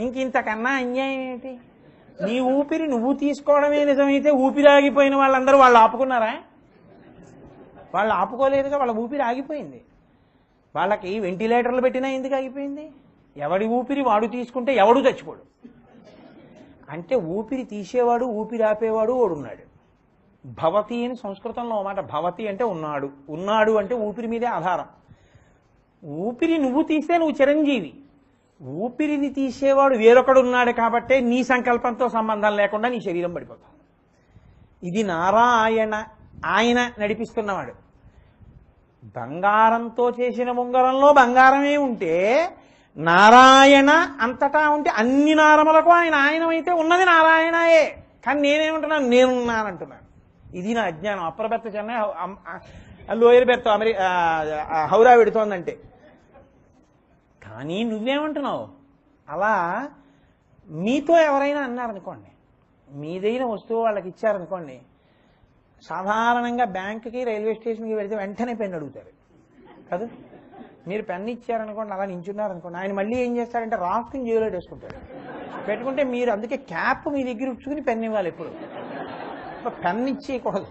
ఇంక ఇంతకన్నా అన్యాయం ఏంటి నీ ఊపిరి నువ్వు తీసుకోవడమే నిజమైతే ఊపిరి ఆగిపోయిన వాళ్ళందరూ వాళ్ళు ఆపుకున్నారా? వాళ్ళు ఆపుకోలేదుగా వాళ్ళ ఊపిరి ఆగిపోయింది. వాళ్ళకి వెంటిలేటర్లు పెట్టినా ఎందుకు ఆగిపోయింది? ఎవడి ఊపిరి వాడు తీసుకుంటే ఎవడు చచ్చిపోడు? అంటే ఊపిరి తీసేవాడు ఊపిరి ఆపేవాడు వాడున్నాడు భవతి అని సంస్కృతంలో మాట భవతి అంటే ఉన్నాడు. ఉన్నాడు అంటే ఊపిరి మీదే ఆధారం. ఊపిరి నువ్వు తీస్తే నువ్వు చిరంజీవి. ఊపిరిని తీసేవాడు వేరొకడు ఉన్నాడు కాబట్టే నీ సంకల్పంతో సంబంధం లేకుండా నీ శరీరం పడిపోతుంది. ఇది నారాయణ ఆయన నడిపిస్తున్నవాడు. బంగారంతో చేసిన ఉంగరంలో బంగారమే ఉంటే నారాయణ అంతటా ఉంటే అన్ని నారములకు ఆయన ఆయనమైతే ఉన్నది నారాయణయే. కానీ నేనేమంటున్నాను? నేనున్నానంటున్నాను. ఇది నా అజ్ఞానం. అప్పర్ చెన్నై లోయర్ బెత్త అమెరి హౌరా పెడుతోందంటే. కానీ నువ్వేమంటున్నావు? అలా మీతో ఎవరైనా అన్నారనుకోండి మీదైన వస్తువు వాళ్ళకి ఇచ్చారనుకోండి సాధారణంగా బ్యాంకుకి రైల్వే స్టేషన్కి వెళితే వెంటనే పెన్ను అడుగుతారు. కదా మీరు పెన్ ఇచ్చారనుకోండి అలా నించున్నారనుకోండి ఆయన మళ్ళీ ఏం చేస్తారంటే రాఫ్టింగ్ జేబులో వేసుకుంటారు పెట్టుకుంటే మీరు అందుకే క్యాప్ మీ దగ్గర ఉంచుకుని పెన్ ఇవ్వాలి ఎప్పుడు. పెన్ ఇచ్చేయకూడదు.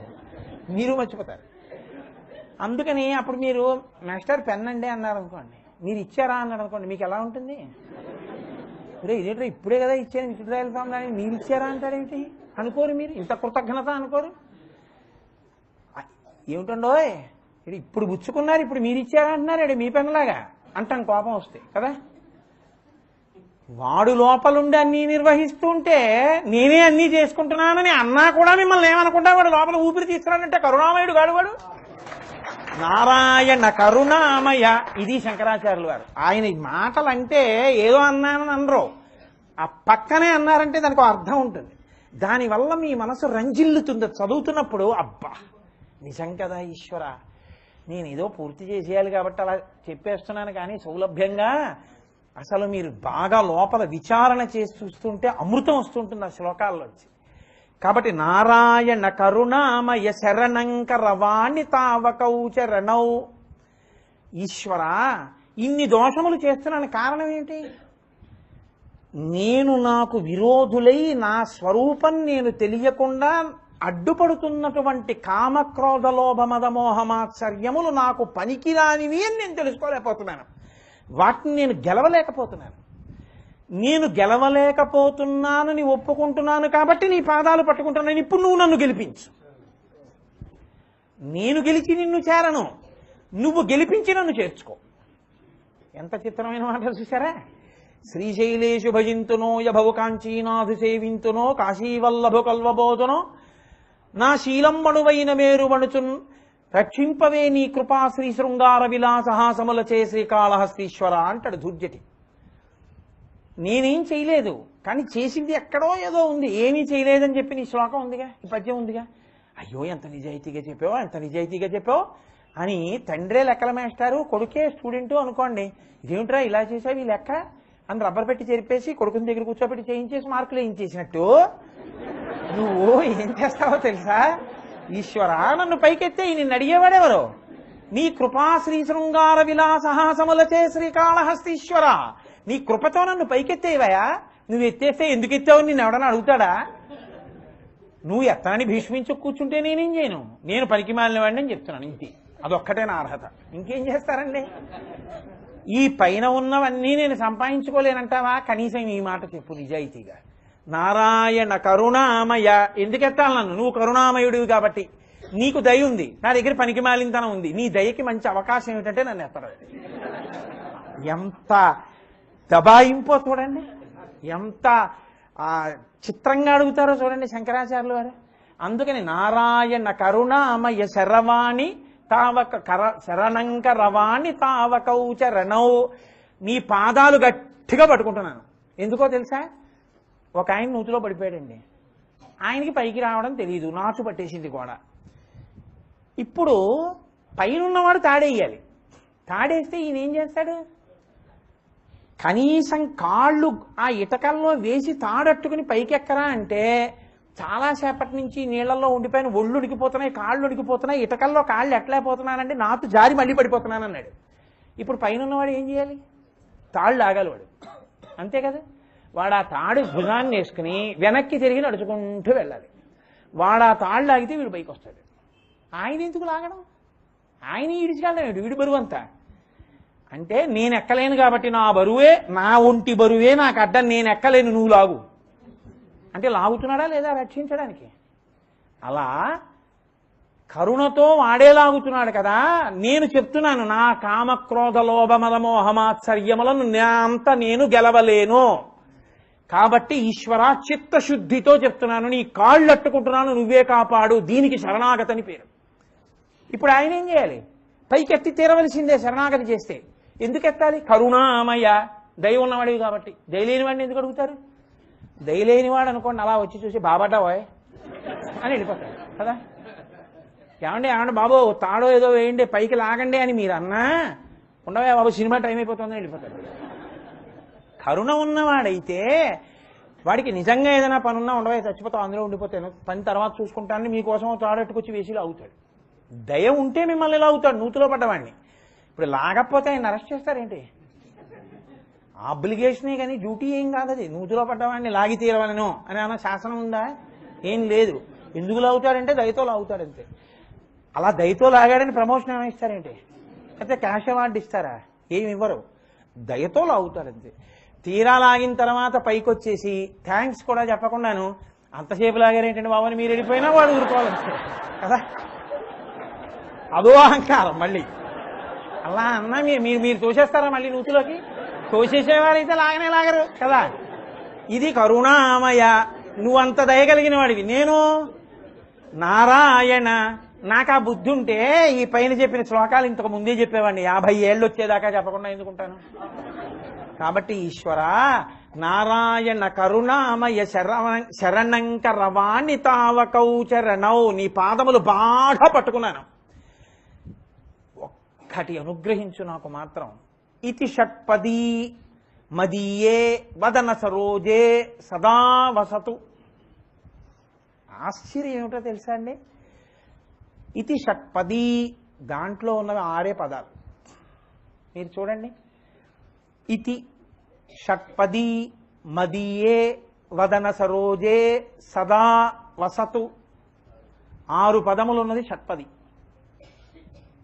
మీరు మర్చిపోతారు. అందుకని అప్పుడు మీరు మాస్టర్ పెన్ అండి అన్నారు అనుకోండి మీరు ఇచ్చారా అన్నాడు అనుకోండి మీకు ఎలా ఉంటుంది? ఒరే ఇదేంటో ఇప్పుడే కదా ఇచ్చాను విచిత్రాయల వెళ్తాం దాన్ని మీరు ఇచ్చారా అంటారేంటి? అనుకోరు మీరు ఇంత కృతజ్ఞత అనుకోరు. ఏమిటండో ఇప్పుడు గుచ్చుకున్నారు ఇప్పుడు మీరు ఇచ్చారా అంటున్నారు మీ పెన్నలాగా. అంటాం కోపం వస్తే కదా? వాడు లోపలుండి అన్నీ నిర్వహిస్తూ ఉంటే నేనే అన్నీ చేసుకుంటున్నానని అన్నా కూడా మిమ్మల్ని ఏమనుకుంటా? వాడు లోపల ఊపిరి తీసుకురానంటే కరుణామయుడు గాడు వాడు. నారాయణ కరుణామయ. ఇది శంకరాచార్యులు వారు. ఆయన మాటలు అంటే ఏదో అన్నానని అనరు. ఆ పక్కనే అన్నారంటే దానికి అర్థం ఉంటుంది. దానివల్ల మీ మనసు రంజిల్లుతుంది. చదువుతున్నప్పుడు అబ్బా నిజం కదా ఈశ్వర. నేను ఏదో పూర్తి చేసేయాలి కాబట్టి అలా చెప్పేస్తున్నాను కానీ సౌలభ్యంగా అసలు మీరు బాగా లోపల విచారణ చేసి చూస్తుంటే అమృతం వస్తుంటుంది ఆ శ్లోకాల్లోంచి. కాబట్టి నారాయణ కరుణామయ శరణంకరవాణి తావకౌ చరణౌ. ఈశ్వర ఇన్ని దోషములు చేస్తున్నాను కారణం ఏంటి నేను నాకు విరోధులై నా స్వరూపం నేను తెలియకుండా అడ్డుపడుతున్నటువంటి కామక్రోధ లోభ మోహమాత్సర్యములు నాకు పనికిరానివి అని నేను తెలుసుకోలేకపోతున్నాను. వాటిని నేను గెలవలేకపోతున్నాను. నేను గెలవలేకపోతున్నానని ఒప్పుకుంటున్నాను కాబట్టి నీ పాదాలు పట్టుకుంటున్నాను. ఇప్పుడు నువ్వు నన్ను గెలిపించు. నేను గెలిచి నిన్ను చేరను. నువ్వు గెలిపించి నన్ను చేర్చుకో. ఎంత చిత్రమైన మాట చూసారా శ్రీశైలేషు భజింతునో యభవు కాంచీనాథు సేవింతునో కాశీవల్లభు కల్వబోధునో నా శీలంబణువైన మేరువణుచున్ రక్షింపవే నీ కృపా శ్రీ శృంగార విలాసహాసముల చే శ్రీకాళహస్తీశ్వర అంటాడు దుర్జటి నేనేం చేయలేదు. కానీ చేసింది ఎక్కడో ఏదో ఉంది. ఏమీ చేయలేదని చెప్పి నీ శ్లోకం ఉందిగా? ఈ పద్యం ఉందిగా? అయ్యో ఎంత నిజాయితీగా చెప్పావో ఎంత నిజాయితీగా చెప్పావు అని తండ్రే లెక్కల మేస్తారు కొడుకే స్టూడెంట్ అనుకోండి. ఇదేమిట్రా ఇలా చేసావు ఈ లెక్క అని రబ్బర్ పెట్టి చెరిపేసి కొడుకుని దగ్గర కూర్చోబెట్టి చేయించేసి మార్కులు వేయించేసినట్టు? నువ్వు ఏం చేస్తావో తెలుసా? ఈశ్వర నన్ను పైకెత్తే నిన్ను అడిగేవాడెవరు? నీ కృపా శ్రీ శృంగార విలాసహాసములచే శ్రీకాళహస్తీశ్వర. నీ కృపతో నన్ను పైకెత్తేవయా నువ్వు ఎత్తేస్తే ఎందుకు ఎత్తావు? నిన్ను ఎవడన్నా అడుగుతాడా? నువ్వు ఎత్తనని భీష్మించు కూర్చుంటే నేనేం చేయను? నేను పనికి మాలిన వాడిని అని చెప్తున్నాను ఇంతే. అదొక్కటే నా అర్హత. ఇంకేం చేస్తారండి? ఈ పైన ఉన్నవన్నీ నేను సంపాదించుకోలేనంటావా? కనీసం ఈ మాట చెప్పు నిజాయితీగా. నారాయణ కరుణామయ. ఎందుకెత్తాలి నన్ను? నువ్వు కరుణామయుడివి కాబట్టి. నీకు దయ ఉంది. నా దగ్గర పనికి మాలింతనం ఉంది. నీ దయకి మంచి అవకాశం ఏమిటంటే నన్ను ఎత్తడం. ఎంత దబాయింపో చూడండి. ఎంత చిత్రంగా అడుగుతారో చూడండి శంకరాచార్యులు వారు. అందుకని నారాయణ కరుణామయ శరవాణి తావక కర శరణంక రవాణి తావకౌచ రణౌ నీ పాదాలు గట్టిగా పట్టుకుంటున్నాను. ఎందుకో తెలుసా? ఒక ఆయన నూతిలో పడిపోయాడండి. ఆయనకి పైకి రావడం తెలియదు నాచు పట్టేసింది కూడా ఇప్పుడు పైన ఉన్నవాడు తాడేయాలి. తాడేస్తే ఈయన ఏం చేస్తాడు? కనీసం కాళ్ళు ఆ ఇటకల్లో వేసి తాడట్టుకుని పైకెక్కరా అంటే చాలాసేపటి నుంచి నీళ్ళలో ఉండిపోయిన ఒళ్ళు ఉడికిపోతున్నాయి కాళ్ళు ఉడికిపోతున్నాయి ఇటకల్లో కాళ్ళు ఎట్లా పోతున్నానంటే నాతో జారి మళ్ళీ పడిపోతున్నాను అన్నాడు ఇప్పుడు పైన ఉన్నవాడు ఏం చేయాలి? తాళ్ళు ఆగాలి వాడు. అంతే కదా? వాడు ఆ తాడు భుజాన్ని వేసుకుని వెనక్కి తిరిగి నడుచుకుంటూ వెళ్ళాలి. వాడు ఆ తాళ్ళు ఆగితే వీడు పైకి వస్తాడు ఆయన ఎందుకు లాగడం? ఆయన ఈడిచికెళ్ళడం ఏంటి? వీడి బరువు అంతా. అంటే నేను ఎక్కలేను కాబట్టి నా బరువే నా ఒంటి బరువే నాకు అడ్డం నేను ఎక్కలేను నువ్వు లాగు. అంటే లాగుతున్నాడా లేదా రక్షించడానికి? అలా కరుణతో వాడే లాగుతున్నాడు కదా. నేను చెప్తున్నాను నా కామక్రోధ లోభ మోహమాత్సర్యములను నా అంత నేను గెలవలేను. కాబట్టి ఈశ్వర చిత్తశుద్ధితో చెప్తున్నాను నీ కాళ్ళు అట్టుకుంటున్నాను నువ్వే కాపాడు దీనికి శరణాగతని పేరు. ఇప్పుడు ఆయన ఏం చేయాలి? పైకెత్తి తీరవలసిందే శరణాగతి చేస్తే. ఎందుకు ఎత్తాలి కరుణామయ. దయ ఉన్నవాడివి కాబట్టి. దయలేని వాడిని ఎందుకు అడుగుతారు? దయ లేనివాడు అనుకోండి అలా వచ్చి చూసి బాబాటావాయ్ అని వెళ్ళిపోతాడు. కదా? ఏమండి ఏమండి బాబు తాడో ఏదో వేయండి పైకి లాగండి అని మీరు అన్నా ఉండవే బాబు సినిమా టైం అయిపోతుందని వెళ్ళిపోతాడు. కరుణ ఉన్నవాడైతే వాడికి నిజంగా ఏదైనా పని ఉన్నా ఉండవే చచ్చిపోతావు అందులో ఉండిపోతాను పని తర్వాత చూసుకుంటానని మీకోసం తాడట్టుకొచ్చి వేసిలో అవుతాడు దయ ఉంటే మిమ్మల్ని ఇలా అవుతాడు నూతిలో పడ్డవాడిని. ఇప్పుడు లాగకపోతే ఆయన అరెస్ట్ చేస్తారేంటి? అబ్లిగేషనే కానీ డ్యూటీ ఏం కాదు అది. నూతిలో పడ్డవాడిని లాగి తీరవలను అని అన్న శాసనం ఉందా? ఏం లేదు. ఎందుకు లాగుతాడంటే దయతో లాగుతాడు అలా దయతో లాగాడని ప్రమోషన్ ఏమైనా ఇస్తారేంటి? అయితే క్యాష్ అవార్డు ఇస్తారా? ఏమి ఇవ్వరు. దయతో లాగుతాడంతే. తీరా లాగిన తర్వాత పైకి వచ్చేసి థ్యాంక్స్ కూడా చెప్పకుండాను అంతసేపు లాగారేంటండి బాబు అని మీరు వెళ్ళిపోయినా వాడు ఊరుకోవాలంటే కదా? అదో అహంకారం మళ్ళీ. అలా అన్నా మీరు మీరు మీరు తోసేస్తారా మళ్ళీ నూతిలోకి? తోసేసేవారైతే లాగనే లాగరు కదా. ఇది కరుణామయ. నువ్వంత దయగలిగిన వాడివి. నేను? నారాయణ. నాకు ఆ బుద్ధి ఉంటే ఈ పైన చెప్పిన శ్లోకాలు ఇంతకు ముందే చెప్పేవాడిని. యాభై ఏళ్ళు వచ్చేదాకా చెప్పకుండా ఎందుకుంటాను? కాబట్టి ఈశ్వర నారాయణ కరుణామయ శరవ శరణంకరవాణి తావకౌ చరణౌ. నీ పాదములు బాగా పట్టుకున్నాను. చక్కటి అనుగ్రహించు నాకు మాత్రం ఇతి షట్పదీ మదీయే వదన సరోజే సదా వసతు. ఆశ్చర్యం ఏమిటో తెలుసా అండి? ఇతి షట్పదీ దాంట్లో ఉన్నవి ఆరే పదాలు. మీరు చూడండి. ఇతి షట్పది మదీయే వదన సరోజే సదా వసతు. ఆరు పదములు ఉన్నది షట్పది.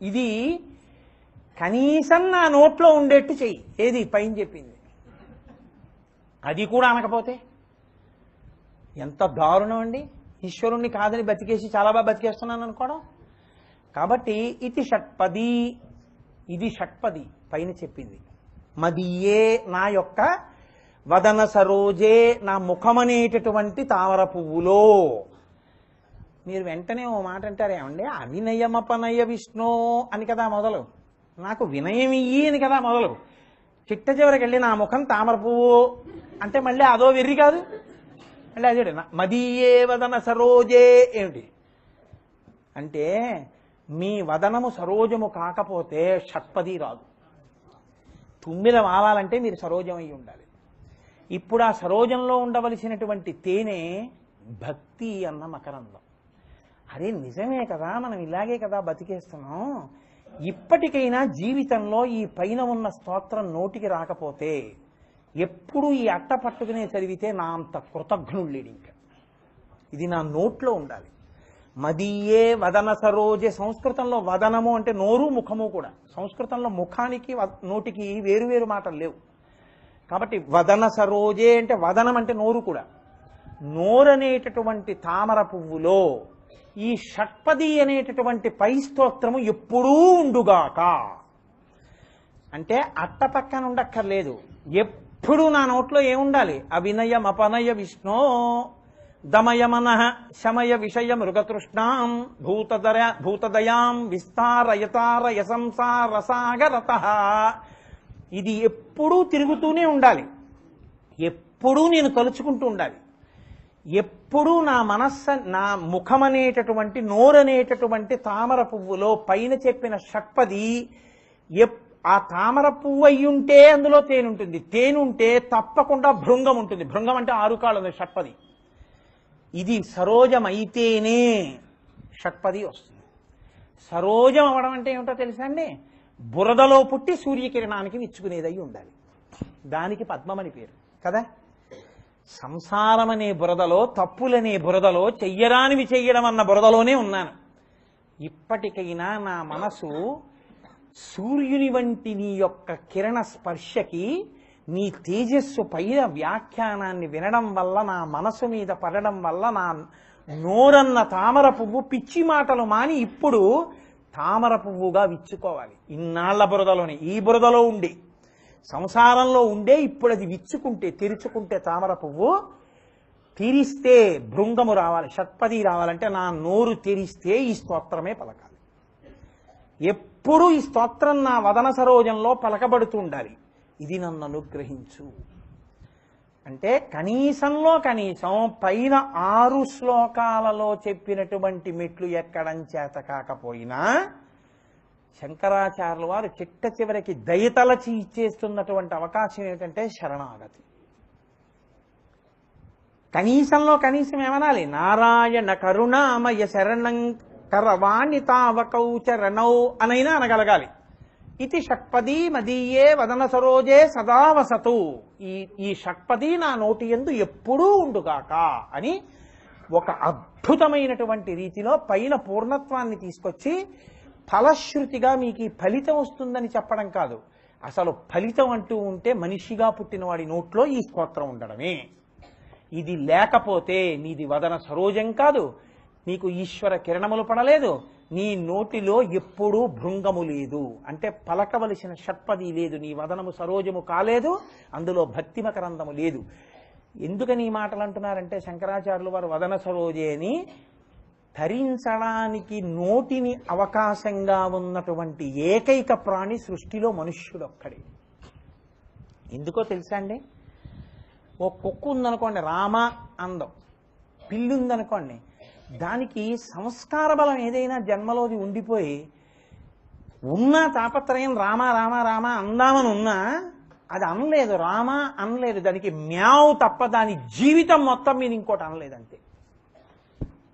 ఇది కనీసం నా నోట్లో ఉండేట్టు చెయ్యి. ఏది? పైన చెప్పింది. అది కూడా అనకపోతే? ఎంత దారుణం అండి. ఈశ్వరుణ్ణి కాదని బతికేసి చాలా బాగా బతికేస్తున్నాను అనుకోవడం. కాబట్టి ఇది షట్పది ఇది షట్పది. పైన చెప్పింది. మదియే నా యొక్క వదన సరోజే నా ముఖమనేటటువంటి తామర పువ్వులో. మీరు వెంటనే ఓ మాట అంటారు ఏమండి అవినయమపనయ విష్ణు అని కదా మొదలు. నాకు వినయం ఇయ్యి అని కదా మొదలు. చిట్ట చివరికి వెళ్ళి నా ముఖం తామర పువ్వు. అంటే మళ్ళీ అదో వెర్రి కాదు. మళ్ళీ అదే మదీయే వదన సరోజే ఏమిటి? అంటే మీ వదనము సరోజము కాకపోతే షట్పది రాదు. తుమ్మిల వాలాలంటే మీరు సరోజం అయి ఉండాలి. ఇప్పుడు ఆ సరోజంలో ఉండవలసినటువంటి తేనె భక్తి అన్న మకరందం. అరే నిజమే కదా మనం ఇలాగే కదా బతికేస్తున్నాం. ఇప్పటికైనా జీవితంలో ఈ పైన ఉన్న స్తోత్రం నోటికి రాకపోతే ఎప్పుడు ఈ అట్ట పట్టుకునే చదివితే నా అంత కృతజ్ఞుడు లేడు ఇంకా. ఇది నా నోట్లో ఉండాలి. మదీయే వదన సరోజే సంస్కృతంలో వదనము అంటే నోరు ముఖము కూడా. సంస్కృతంలో ముఖానికి వ- నోటికి వేరు వేరు మాటలు లేవు. కాబట్టి వదన సరోజే అంటే వదనం అంటే నోరు కూడా. నోరనేటటువంటి తామర పువ్వులో ఈ షట్పది అనేటటువంటి పై స్తోత్రము ఎప్పుడూ ఉండుగాక. అంటే అట్ట పక్కన ఉండక్కర్లేదు. ఎప్పుడు నా నోట్లో ఏముండాలి? అవినయం అపనయ విష్ణు దమయమన శమయ విషయ మృగతృష్ణాం భూతదర భూతదయాం విస్తారయతార యసంసారసాగరత ఇది ఎప్పుడూ తిరుగుతూనే ఉండాలి. ఎప్పుడూ నేను తలుచుకుంటూ ఉండాలి. ఎప్పుడూ నా మనస్సు నా ముఖమనేటటువంటి నోరనేటటువంటి తామర పువ్వులో పైన చెప్పిన షట్పది ఎప్- ఆ తామర పువ్వు అయ్యుంటే అందులో తేనుంటుంది. తేనుంటే తప్పకుండా భృంగం ఉంటుంది భృంగం అంటే ఆరు కాళ్ళు ఉంది షట్పది. ఇది సరోజమైతేనే షట్పది వస్తుంది. సరోజం అవడం అంటే ఏమిటో తెలుసా అండి? బురదలో పుట్టి సూర్యకిరణానికి విచ్చుకునేదై ఉండాలి దానికి పద్మమని పేరు. కదా? సంసారం అనే బురదలో తప్పులనే బురదలో చెయ్యరానివి చెయ్యడం అన్న బురదలోనే ఉన్నాను. ఇప్పటికైనా నా మనసు సూర్యుని వంటి నీ యొక్క కిరణ స్పర్శకి నీ తేజస్సు పైన వ్యాఖ్యానాన్ని వినడం వల్ల నా మనసు మీద పడడం వల్ల నా నోరన్న తామర పువ్వు పిచ్చి మాటలు మాని ఇప్పుడు తామర పువ్వుగా విచ్చుకోవాలి. ఇన్నాళ్ళ బురదలోనే. ఈ బురదలో ఉండి సంసారంలో ఉండే ఇప్పుడు అది విచ్చుకుంటే తెరుచుకుంటే తామర పువ్వు తెరిస్తే భృంగము రావాలి షట్పది రావాలంటే నా నోరు తెరిస్తే ఈ స్తోత్రమే పలకాలి. ఎప్పుడూ ఈ స్తోత్రం నా వదన సరోజంలో పలకబడుతూ ఉండాలి. ఇది నన్ను అనుగ్రహించు. అంటే కనీసంలో కనీసం పైన ఆరు శ్లోకాలలో చెప్పినటువంటి మెట్లు ఎక్కడం చేత కాకపోయినా శంకరాచార్యుల వారు చిట్ట చివరికి దయతలచి ఇచ్చేస్తున్నటువంటి అవకాశం ఏమిటంటే శరణాగతి. కనీసంలో కనీసం ఏమనాలి? నారాయణ కరుణామయ శరణం కరవాణి తావకౌ చరణౌ అనైనా అనగలగాలి. ఇది షట్పదీ మదీయే వదన సరోజే సదావసతు. ఈ ఈ షట్పది నా నోటి ఎందు ఎప్పుడూ ఉండుగాక అని ఒక అద్భుతమైనటువంటి రీతిలో పైన పూర్ణత్వాన్ని తీసుకొచ్చి ఫలశ్రుతిగా మీకు ఈ ఫలితం వస్తుందని చెప్పడం కాదు. అసలు ఫలితం అంటూ ఉంటే మనిషిగా పుట్టిన వాడి నోట్లో ఈ స్తోత్రం ఉండడమే. ఇది లేకపోతే నీది వదన సరోజం కాదు. నీకు ఈశ్వర కిరణములు పడలేదు. నీ నోటిలో ఎప్పుడూ భృంగము లేదు. అంటే పలకవలసిన షట్పది లేదు. నీ వదనము సరోజము కాలేదు. అందులో భక్తిమకరందము లేదు. ఎందుకని ఈ మాటలు అంటున్నారంటే శంకరాచార్యులు వారు వదన సరోజే అని ధరించడానికి నోటిని అవకాశంగా ఉన్నటువంటి ఏకైక ప్రాణి సృష్టిలో మనుష్యుడొక్కడే. ఎందుకో తెలుసా అండి? ఓ కుక్క ఉందనుకోండి రామ అందం. పిల్లి ఉందనుకోండి దానికి సంస్కార బలం ఏదైనా జన్మలోది ఉండిపోయి ఉన్న తాపత్రయం రామ రామ రామ అందామని ఉన్నా అది అనలేదు రామ అనలేదు దానికి మ్యావ్ తప్ప దాని జీవితం మొత్తం మీద ఇంకోటి అనలేదంతే.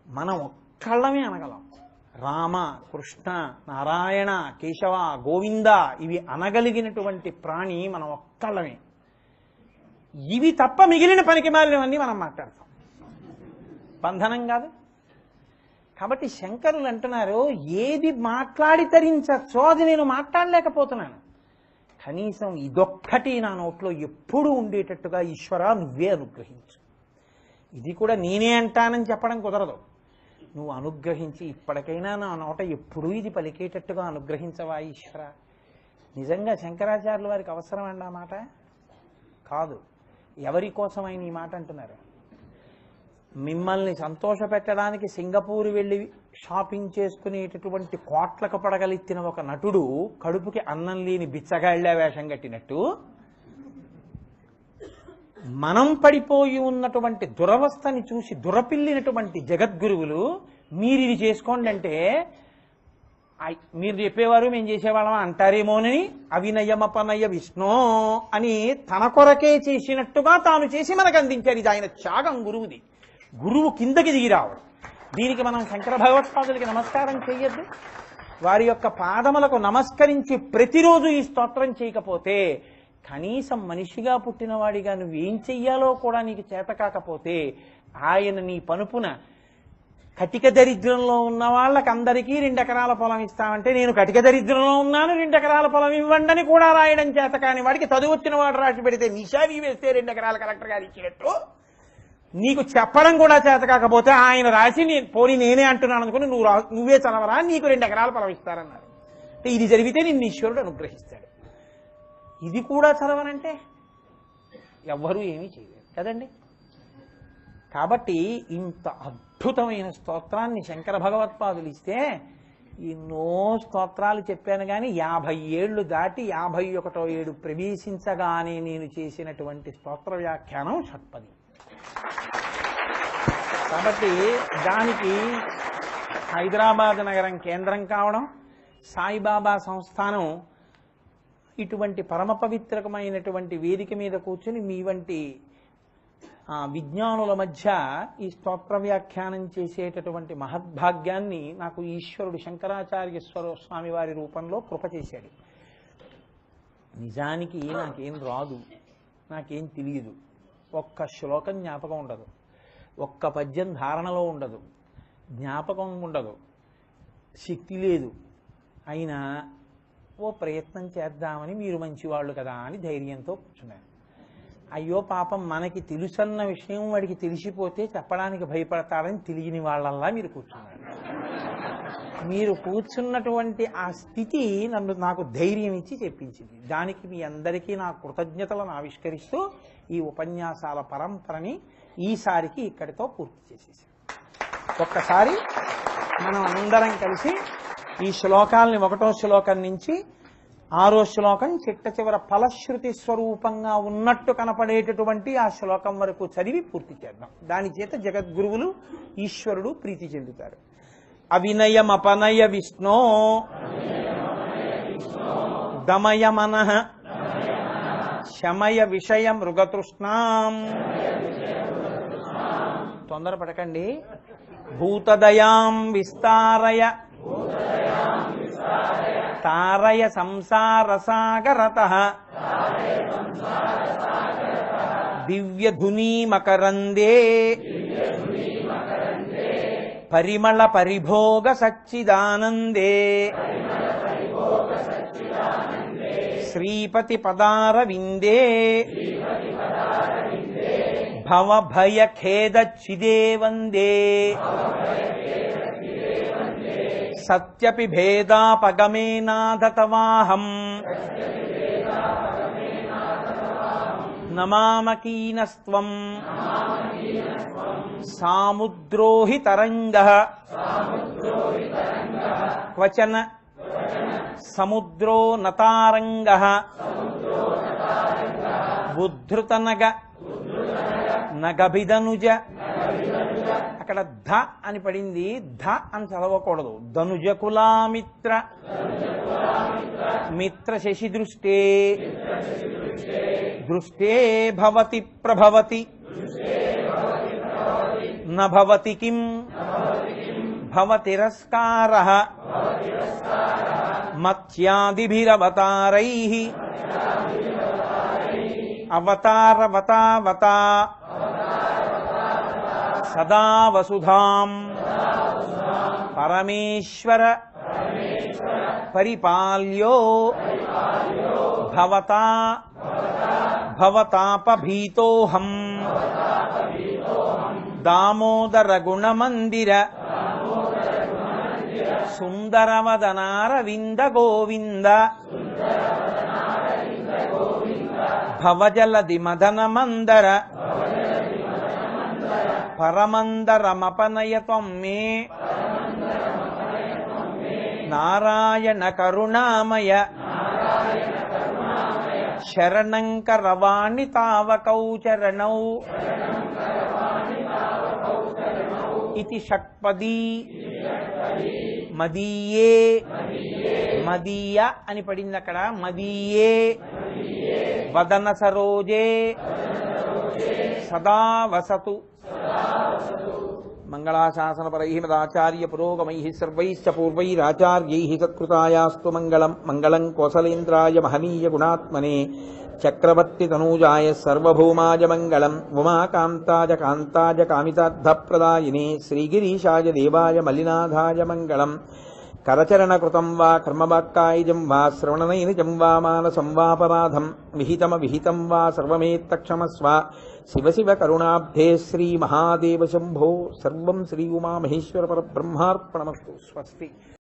మనం ఒక్కళ్ళమే అనగలం రామ కృష్ణ నారాయణ కేశవ గోవింద ఇవి అనగలిగినటువంటి ప్రాణి మనం ఒక్కళ్ళమే. ఇవి తప్ప మిగిలిన పనికి మాలినవన్నీ మనం మాట్లాడతాం. బంధనం కాదు. కాబట్టి శంకరులు అంటున్నారు ఏది మాట్లాడి తరించచ్చో అది నేను మాట్లాడలేకపోతున్నాను. కనీసం ఇదొక్కటి నా నోట్లో ఎప్పుడూ ఉండేటట్టుగా ఈశ్వర నువ్వే అనుగ్రహించు. ఇది కూడా నేనే అంటానని చెప్పడం కుదరదు. నువ్వు అనుగ్రహించి ఇప్పటికైనా నా నోట ఎప్పుడూ ఇది పలికేటట్టుగా అనుగ్రహించవా ఈశ్వర? నిజంగా శంకరాచార్యుల వారికి అవసరం అండి ఆ మాట? కాదు. ఎవరి కోసమైన ఈ మాట అంటున్నారు? మిమ్మల్ని సంతోషపెట్టడానికి సింగపూర్ వెళ్ళి షాపింగ్ చేసుకునేటటువంటి కోట్లకు పడగలిత్తిన ఒక నటుడు కడుపుకి అన్నం లేని బిచ్చగాళ్ళ వేషం కట్టినట్టు మనం పడిపోయి ఉన్నటువంటి దురవస్థని చూసి దురపిల్లినటువంటి జగద్గురువులు మీరు ఇది చేసుకోండి అంటే ఐ- మీరు చెప్పేవారు మేము చేసేవాళ్ళం అంటారేమోనని అవినయమపనయ విష్ణు అని తన కొరకే చేసినట్టుగా తాను చేసి మనకు అందించారు ఇది ఆయన త్యాగం గురువుది. గురువు కిందకి దిగిరావడం దీనికి మనం శంకర భగవత్పాదులకి నమస్కారం చేయొద్దు వారి యొక్క పాదములకు నమస్కరించి ప్రతిరోజు ఈ స్తోత్రం చేయకపోతే కనీసం మనిషిగా పుట్టినవాడిగా నువ్వేం చెయ్యాలో కూడా నీకు చేత కాకపోతే ఆయన నీ పనుపున కటిక దరిద్రంలో ఉన్న వాళ్ళకి అందరికీ రెండు ఎకరాల పొలం ఇస్తామంటే నేను కటిక దరిద్రంలో ఉన్నాను రెండు ఎకరాల పొలం ఇవ్వండి అని కూడా రాయడం చేత కాని వాడికి చదువు వచ్చిన వాడు రాసి పెడితే నిషావి వేస్తే రెండు ఎకరాల కలెక్టర్ గారు ఇచ్చినట్టు నీకు చెప్పడం కూడా చేత కాకపోతే ఆయన రాసి నేను పోనీ నేనే అంటున్నాను అనుకుని నువ్వు రా నువ్వే చదవరా నీకు రెండు ఎకరాల పొలం ఇస్తారన్నారు. అంటే ఇది జరిగితే నిన్ను ఈశ్వరుడు అనుగ్రహిస్తాడు. ఇది కూడా చదవనంటే ఎవ్వరూ ఏమీ చేయలేరు. కదండి? కాబట్టి ఇంత అద్భుతమైన స్తోత్రాన్ని శంకర భగవత్పాదులు ఇస్తే ఎన్నో స్తోత్రాలు చెప్పాను కానీ యాభై ఏళ్ళు దాటి యాభై ఒకటో ఏడు ప్రవేశించగానే నేను చేసినటువంటి స్తోత్ర వ్యాఖ్యానం షట్పది. కాబట్టి దానికి హైదరాబాద్ నగరం కేంద్రం కావడం సాయిబాబా సంస్థానం ఇటువంటి పరమ పవిత్రకమైనటువంటి వేదిక మీద కూర్చుని మీ వంటి ఆ, విజ్ఞానుల మధ్య ఈ స్తోత్ర వ్యాఖ్యానం చేసేటటువంటి మహద్భాగ్యాన్ని నాకు ఈశ్వరుడు శంకరాచార్యేశ్వర స్వామి వారి రూపంలో కృప చేశాడు. నిజానికి నాకేం రాదు. నాకేం తెలియదు. ఒక్క శ్లోకం జ్ఞాపకం ఉండదు. ఒక్క పద్యం ధారణలో ఉండదు. జ్ఞాపకం ఉండదు. శక్తి లేదు. అయినా ఓ ప్రయత్నం చేద్దామని మీరు మంచివాళ్ళు కదా అని ధైర్యంతో కూర్చున్నారు. అయ్యో పాపం మనకి తెలుసన్న విషయం వాడికి తెలిసిపోతే చెప్పడానికి భయపడతారని తెలియని వాళ్ళల్లా మీరు కూర్చున్నారు. మీరు కూర్చున్నటువంటి ఆ స్థితి నన్ను నాకు ధైర్యం ఇచ్చి చెప్పించింది. దానికి మీ అందరికీ నా కృతజ్ఞతలను ఆవిష్కరిస్తూ ఈ ఉపన్యాసాల పరంపరని ఈసారికి ఇక్కడితో పూర్తి చేసేసాను. ఒక్కసారి మనం అందరం కలిసి ఈ శ్లోకాల్ని ఒకటో శ్లోకం నుంచి ఆరో శ్లోకం చిట్ట చివర ఫలశ్రుతి స్వరూపంగా ఉన్నట్టు కనపడేటటువంటి ఆ శ్లోకం వరకు చదివి పూర్తి చేద్దాం. దాని చేత జగద్గురువులు ఈశ్వరుడు ప్రీతి చెందుతారు. అవినయమపనయ విష్ణో. దమయ మన. శమయ విషయ మృగతృష్ణాం. తొందరపడకండి. భూతదయాం విస్తారయ. తారయ సంసార సాగరత దివ్యధునీ పరిమళ పరిభోగ సచ్చిదానందే శ్రీపతి పదారవిందే విందే భవ వందే సత్యపి భేదాపగమేనాథతవాహం నమామకీనస్త్వం. సాముద్రో తరంగ క్వచన సముద్రో నతారంగ ఉద్ధృతనగ నగభిదనుజ అక్కడ ధ అని పడింది. ధ అని చదవకూడదు. ధనుజకులామిత్ర. మిత్ర శశి దృష్టే. దృష్టే భవతి ప్రభవతి. నభవతి కిం. భవతిరస్కార. మత్స్యాదిభిరవతారై. అవతారవతావతా. సదా వసుధాం. పరమేశ్వర పరిపాల్యో భవతా భవతాపభీతోహం. దామోదర గుణమందిర సుందరవదనారవింద గోవింద భవజలది మదన మందర పరమందరమపనయత్వం మే. నారాయణ కరుణామయ. శరణంకరవాణి తావకౌ చరణౌ ఇది షట్పదీ. మదీయే. మదీయ అని పడింది అక్కడ. మదీయే. వదన సరోజే సదా వసతు. మంగళాశాసనపరై మదాచార్య పురోగమై సర్వైశ్చ పూర్వైరాచార్యై సత్కృతాయాస్తు మంగళం మంగళం కోసలేంద్రాయ మహనీయ గుణాత్మనే చక్రవర్తి తనూజాయ సర్వభౌమాయ మంగళం ఉమాకాంతాయ కాంతాయ కామితార్థప్రదాయినే శ్రీగిరీషాయ దేవాయ మలినాథాయ మంగళం కరచరణకృతం వా కర్మవాక్కాయుజం వా శ్రవణనైనజం వా మానసం వాపరాధం విహితమ విహితం వా సర్వమేత్తక్షమస్వ शिव शिव करुणाब्धे श्री महादेव शंभो सर्व श्री उमा महेश्वर पर ब्रह्मापणमस्तु स्वस्ति।